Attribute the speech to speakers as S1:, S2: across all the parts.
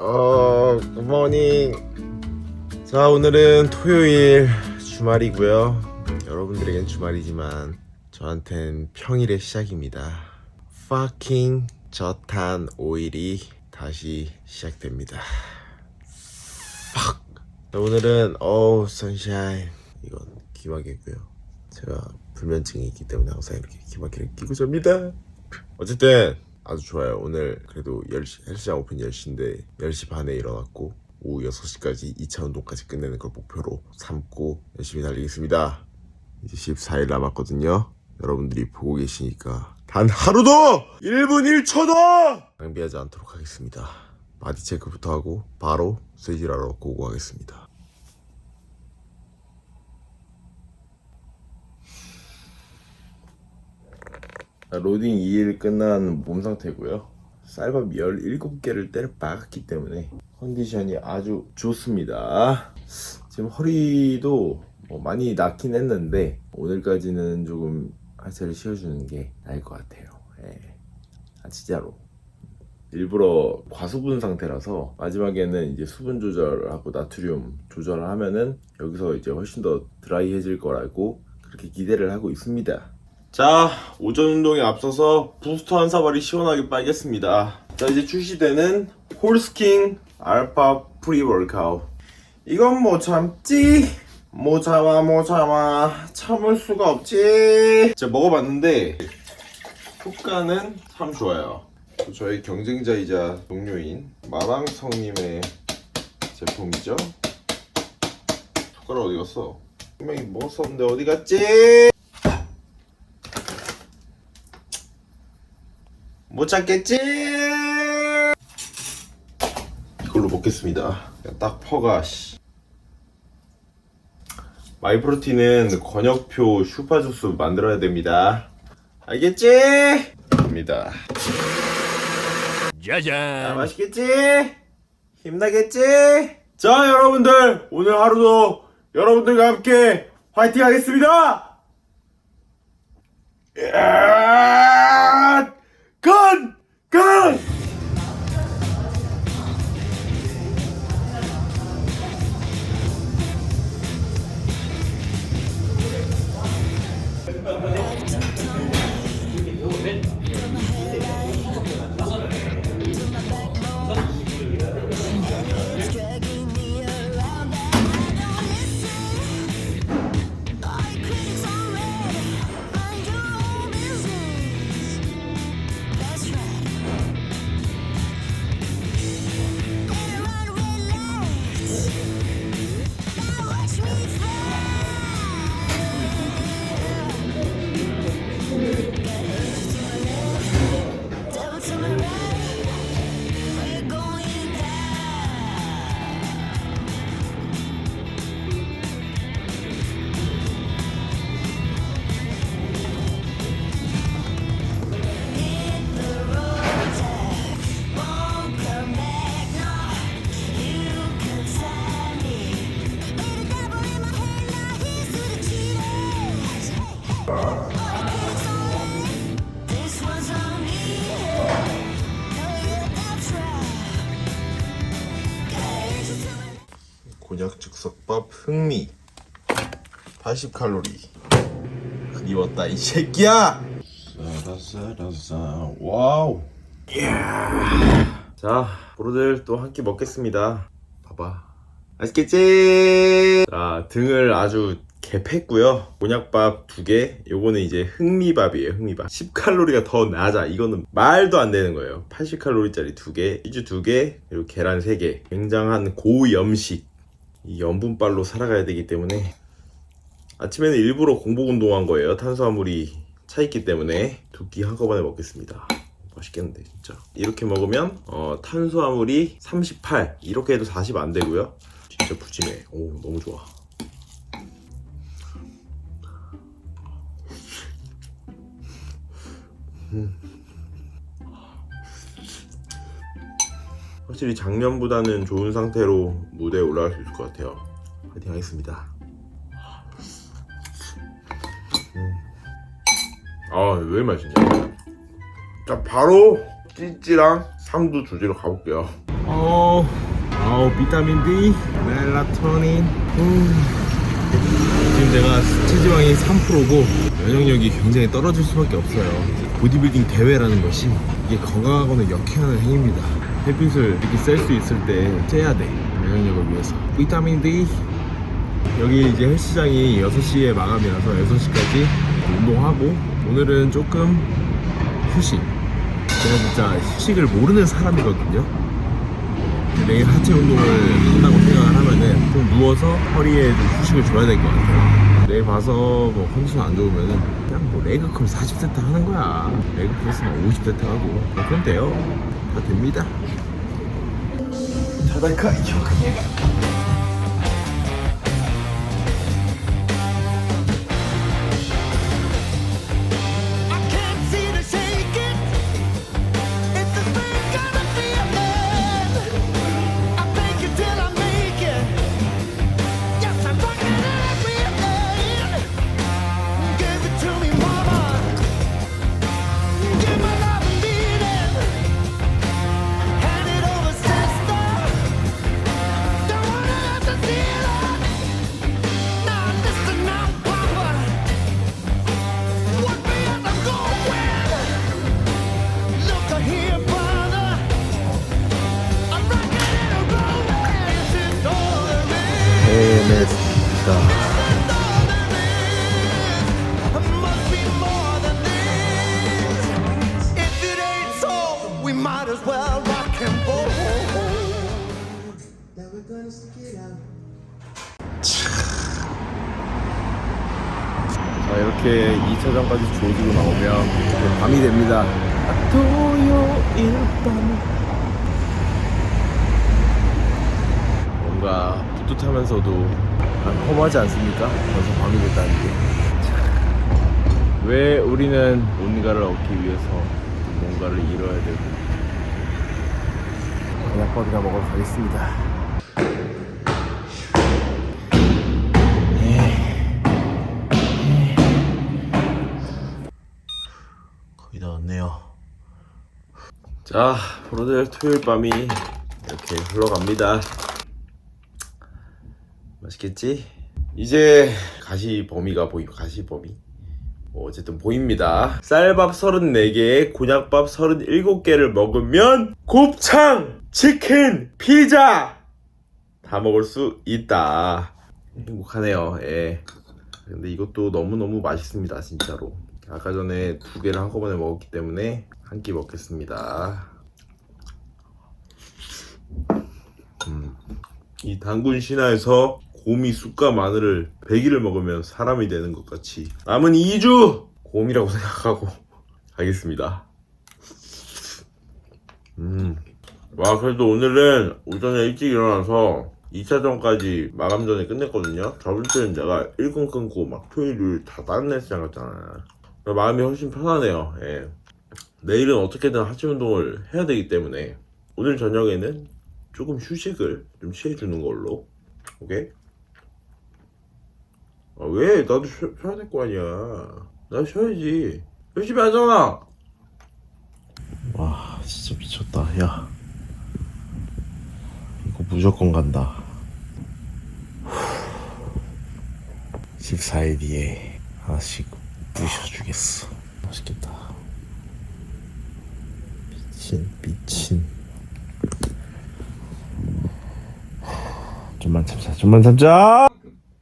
S1: 어, 굿모닝. 자, 오늘은 토요일 주말이고요. 여러분들에겐 주말이지만 저한텐 평일의 시작입니다. fucking 저탄 오일이 다시 시작됩니다. fuck. 자, 오늘은 어우 선샤인 이건 기막이고요. 제가 불면증이 있기 때문에 항상 이렇게 기막히를 끼고 잡니다. 어쨌든 아주 좋아요. 오늘 그래도 10시, 헬스장 오픈 10시인데 10시 반에 일어났고 오후 6시까지 2차 운동까지 끝내는 걸 목표로 삼고 열심히 달리겠습니다. 이제 14일 남았거든요. 여러분들이 보고 계시니까 단 하루도 1분 1초도 낭비하지 않도록 하겠습니다. 바디 체크부터 하고 바로 세질하러 고고하겠습니다. 로딩 2일 끝난 몸 상태고요. 쌀밥 17개를 때려 박았기 때문에 컨디션이 아주 좋습니다. 지금 허리도 뭐 많이 낫긴 했는데 오늘까지는 조금 하체를 쉬어주는 게 나을 것 같아요. 예. 아 진짜로. 일부러 과수분 상태라서 마지막에는 이제 수분 조절하고 나트륨 조절을 하면은 여기서 이제 훨씬 더 드라이해질 거라고 그렇게 기대를 하고 있습니다. 자, 오전 운동에 앞서서 부스터 한 사발이 시원하게 빨겠습니다. 자, 이제 출시되는 홀스킹 알파 프리 월카웃. 이건 뭐 참지? 뭐 참아, 뭐 참아. 참을 수가 없지. 제가 먹어봤는데, 효과는 참 좋아요. 저희 경쟁자이자 동료인 마랑성님의 제품이죠. 숟가락 어디 갔어? 분명히 먹었었는데 어디 갔지? 못 찾겠지? 이걸로 먹겠습니다. 딱 퍼가 씨. 마이프로틴은 권역표 슈퍼주스 만들어야 됩니다. 알겠지? 갑니다. 자,
S2: 짜잔.
S1: 맛있겠지? 힘나겠지? 자, 여러분들 오늘 하루도 여러분들과 함께 화이팅 하겠습니다. 야! 곤약 즉석밥 흥미. 80칼로리. 그리웠다 이 새끼야! 싸라싸라싸 와우. 이야 자 브로들 또 한 끼 먹겠습니다. 봐봐. 맛있겠지? 자 등을 아주 개팼고요. 곤약밥 두개. 요거는 이제 흥미밥이에요 흥미밥. 10칼로리가 더 낮아. 이거는 말도 안 되는 거예요. 80칼로리짜리 두개 치즈 두개 그리고 계란 3개. 굉장한 고염식 이 염분빨로 살아가야 되기 때문에 아침에는 일부러 공복 운동한 거예요. 탄수화물이 차 있기 때문에 두 끼 한꺼번에 먹겠습니다. 맛있겠는데 진짜. 이렇게 먹으면 어, 탄수화물이 38 이렇게 해도 40 안 되고요. 진짜 푸짐해. 오 너무 좋아. 음. 확실히 작년보다는 좋은 상태로 무대에 올라갈 수 있을 것 같아요. 파이팅 하겠습니다. 음. 아, 왜 맛있냐? 자, 바로 찌찌랑 3두 주제로 가볼게요. 어, 어, 비타민 D, 멜라토닌. 음. 지금 내가 체지방이 3%고 면역력이 굉장히 떨어질 수밖에 없어요. 보디빌딩 대회라는 것이 이게 건강하고는 역행하는 행위입니다. 햇빛을 이렇게 쐴 수 있을 때 쬐야 돼. 면역력을 위해서. 비타민 D. 여기 이제 헬스장이 6시에 마감이라서 6시까지 운동하고 오늘은 조금 휴식. 제가 진짜 휴식을 모르는 사람이거든요. 매일 하체 운동을 한다고 생각을 하면은 좀 누워서 허리에 좀 휴식을 줘야 될 것 같아요. 내일 봐서 뭐 컨디션 안 좋으면은 뭐 레그컬 40세트 하는 거야. 레그 프레스만 50세트 하고 뭐 그럼 돼요. 다 됩니다. 타다카 요크 이렇게 2차전까지 조지고 나오면 밤이 됩니다. 토요일 밤 뭔가 뿌듯하면서도 험하지 않습니까? 벌써 밤이 됐다는 게. 참, 왜 우리는 뭔가를 얻기 위해서 뭔가를 이뤄야 되고 그냥밥이나 먹으러 가겠습니다. 자, 브로들 토요일 밤이 이렇게 흘러갑니다. 맛있겠지? 이제 가시 범위가 보이, 가시 범위. 뭐 어쨌든 보입니다. 쌀밥 34개에 곤약밥 37개를 먹으면 곱창, 치킨, 피자 다 먹을 수 있다. 행복하네요. 예. 근데 이것도 너무너무 맛있습니다, 진짜로. 아까 전에 두 개를 한꺼번에 먹었기 때문에 한 끼 먹겠습니다. 음, 이 당군 신화에서 곰이 쑥과 마늘을 100일을 먹으면 사람이 되는 것 같이 남은 2주 곰이라고 생각하고 가겠습니다. 음. 와, 그래도 오늘은 오전에 일찍 일어나서 2차전까지 마감 전에 끝냈거든요. 저번 주엔 내가 1군 끊고 막 토요일 다 다른 헬스장 갔잖아요. 마음이 훨씬 편하네요. 예. 내일은 어떻게든 하체 운동을 해야 되기 때문에 오늘 저녁에는 조금 휴식을 좀 취해주는 걸로. 오케이? 아, 왜? 나도 쉬, 쉬어야 될 거 아니야. 나 쉬어야지. 열심히 하잖아! 와, 진짜 미쳤다. 야. 이거 무조건 간다. 14일 뒤에 하나씩 부셔주겠어. 맛있겠다. 미친, 미친. 좀만 참자, 좀만 참자!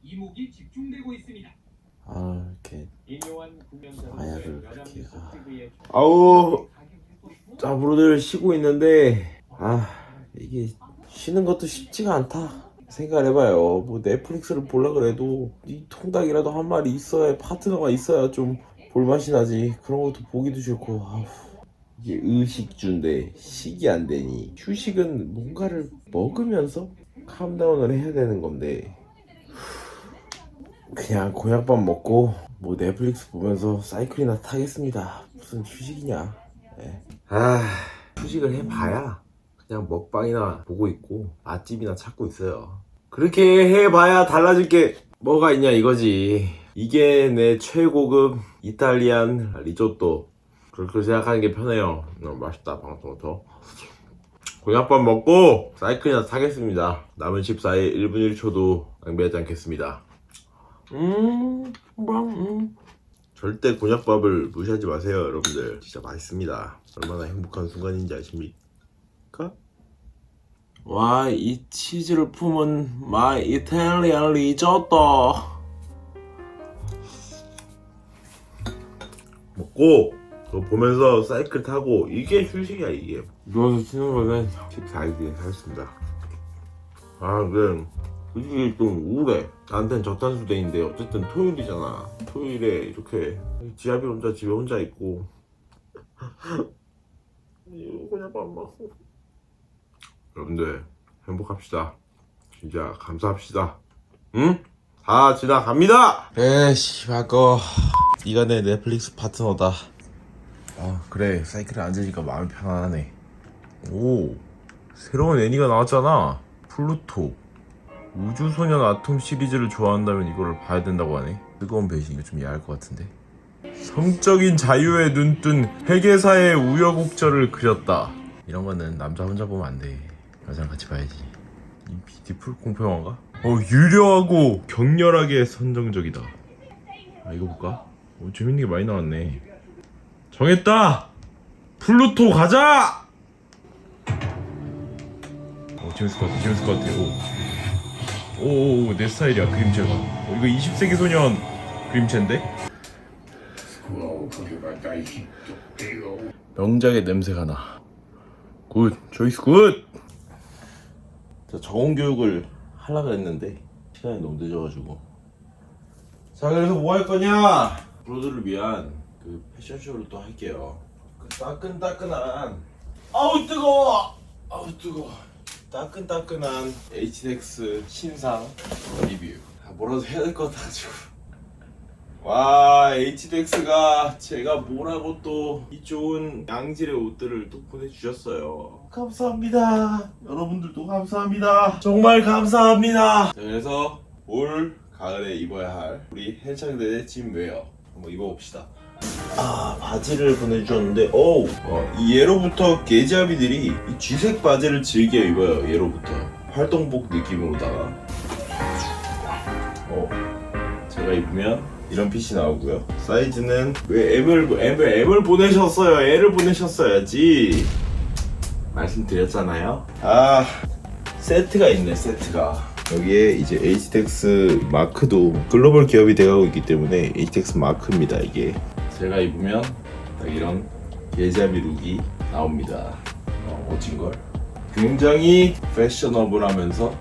S3: 이목이 집중되고 있습니다.
S1: 아, 이렇게.
S3: 인요한 여담
S1: 그렇게, 아. 아우, 자, 브로들 쉬고 있는데, 아, 이게 쉬는 것도 쉽지가 않다. 생각을 해봐요. 뭐 넷플릭스를 보려 그래도 이 통닭이라도 한 마리 있어야 파트너가 있어야 좀 볼맛이 나지. 그런 것도 보기도 싫고. 아우, 이게 의식주인데 식이 안 되니 휴식은 뭔가를 먹으면서 캄다운을 해야 되는 건데 그냥 곤약밥 먹고 뭐 넷플릭스 보면서 사이클이나 타겠습니다. 무슨 휴식이냐. 예. 아 휴식을 해봐야 그냥 먹방이나 보고 있고 맛집이나 찾고 있어요. 그렇게 해봐야 달라질 게 뭐가 있냐 이거지. 이게 내 최고급 이탈리안 리조또. 그렇게 생각하는 게 편해요. 너무 맛있다 방금부터. 곤약밥 먹고 사이클이나 타겠습니다. 남은 14일 1분 1초도 낭비하지 않겠습니다. 음, 음. 절대 곤약밥을 무시하지 마세요, 여러분들. 진짜 맛있습니다. 얼마나 행복한 순간인지 아십니까? 와, 이 치즈를 품은 마이 이탈리안 리조또. 먹고 그거 보면서 사이클 타고 이게 휴식이야 이게. 누워서 쉬는 거는 14일 뒤에 하겠습니다. 아 근데 솔직히 좀 우울해. 나한텐 저탄수데이인데 어쨌든 토요일이잖아. 토요일에 이렇게 지아비 혼자 집에 혼자 있고. 이거 그냥 밥 먹고. 여러분들 행복합시다. 진짜 감사합시다. 응? 다 지나갑니다! 에이씨 바꿔. 네가 내 넷플릭스 파트너다 아 그래. 사이클에 앉으니까 마음이 편안하네. 오 새로운 애니가 나왔잖아. 플루토. 우주소년 아톰 시리즈를 좋아한다면 이거를 봐야 된다고 하네. 뜨거운 배신 이거 좀 야할 것 같은데. 성적인 자유에 눈뜬 회계사의 우여곡절을 그렸다. 이런 거는 남자 혼자 보면 안돼. 여자랑 같이 봐야지. 이 비티풀 공포 영화가? 어 유려하고 격렬하게 선정적이다. 아 이거 볼까? 오, 재밌는 게 많이 나왔네 정했다! 플루토 가자! 어, 재밌을 것 같아, 재밌을 것 같아. 오. 오, 오, 내 스타일이야, 그림체가. 어, 이거 20세기 소년 그림체인데? 명작의 냄새가 나. 굿, 조이스 굿! 자, 정원 교육을 하려고 했는데, 시간이 너무 늦어가지고. 자, 그래서 뭐 할 거냐? 브로드를 위한 그 패션쇼를 또 할게요. 그 따끈따끈한. 아우 뜨거워! 아우 뜨거워. 따끈따끈한 HDX 신상 리뷰. 아, 뭐라도 해야 될 것 같아가지고. 와 HDX가 제가 뭐라고 또 이 좋은 양질의 옷들을 또 보내주셨어요. 감사합니다. 여러분들도 감사합니다. 정말 감사합니다. 자, 그래서 올 가을에 입어야 할 우리 헬창들의 짐 웨어 한번 입어봅시다 아 바지를 보내주셨는데 어우. 어, 이 예로부터 계잡이들이 이 쥐색 바지를 즐겨 입어요 예로부터. 활동복 느낌으로다가. 어 제가 입으면 이런 핏이 나오고요. 사이즈는 왜 M을 M을 M을 보내셨어요? L을 보내셨어야지. 말씀드렸잖아요. 아 세트가 있네 세트가. 여기에 이제 HTX 마크도 글로벌 기업이 되어가고 있기 때문에 HTX 마크입니다 이게 제가 입으면 딱 이런 계자비 룩이 나옵니다. 어, 멋진 걸. 굉장히 패셔너블하면서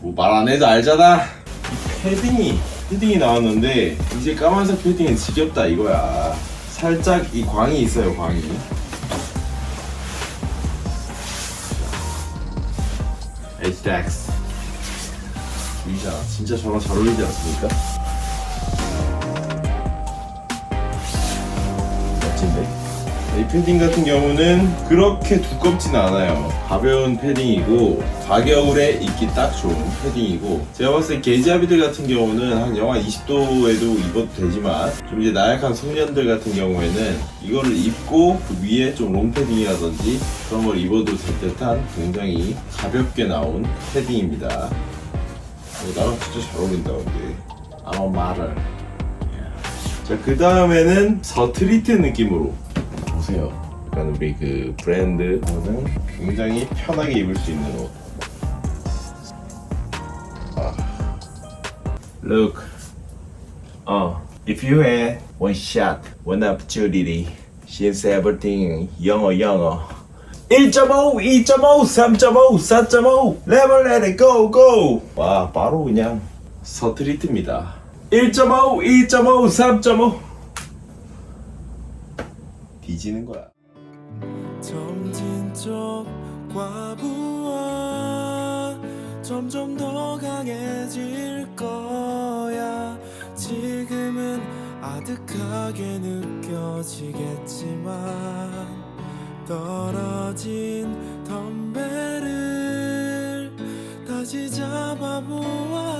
S1: 뭐 말 안 해도 알잖아. 이 패딩이 패딩이 나왔는데 이제 까만색 패딩은 지겹다 이거야. 살짝 이 광이 있어요 광이. HTX 보이잖아 진짜 저랑 잘 어울리지 않습니까? 이 패딩 같은 경우는 그렇게 두껍진 않아요. 가벼운 패딩이고 가겨울에 입기 딱 좋은 패딩이고 제가 봤을 때 게지아비들 같은 경우는 한 영하 20도에도 입어도 되지만 좀 이제 나약한 소년들 같은 경우에는 이거를 입고 그 위에 좀 롱패딩이라든지 그런 걸 입어도 될 듯한 굉장히 가볍게 나온 패딩입니다. 어, 나랑 진짜 잘 어울린다 근데. I'm a model 자, 그 다음에는 서트리트 느낌으로 보세요. 약간 우리 그 브랜드는 굉장히 편하게 입을 수 있는 옷. 아. Look. 어. If you had one shot, one opportunity, since everything 영어 영어. 1.5, 2.5, 3.5, 4.5, never let it go, go! 와, 바로 그냥 서트리트입니다. 1.5, 2.5, 3.5. 뒤지는 거야.
S4: 점점 더 강해질 거야 지금은 아득하게 느껴지겠지만 떨어진 덤벨을 다시 잡아보아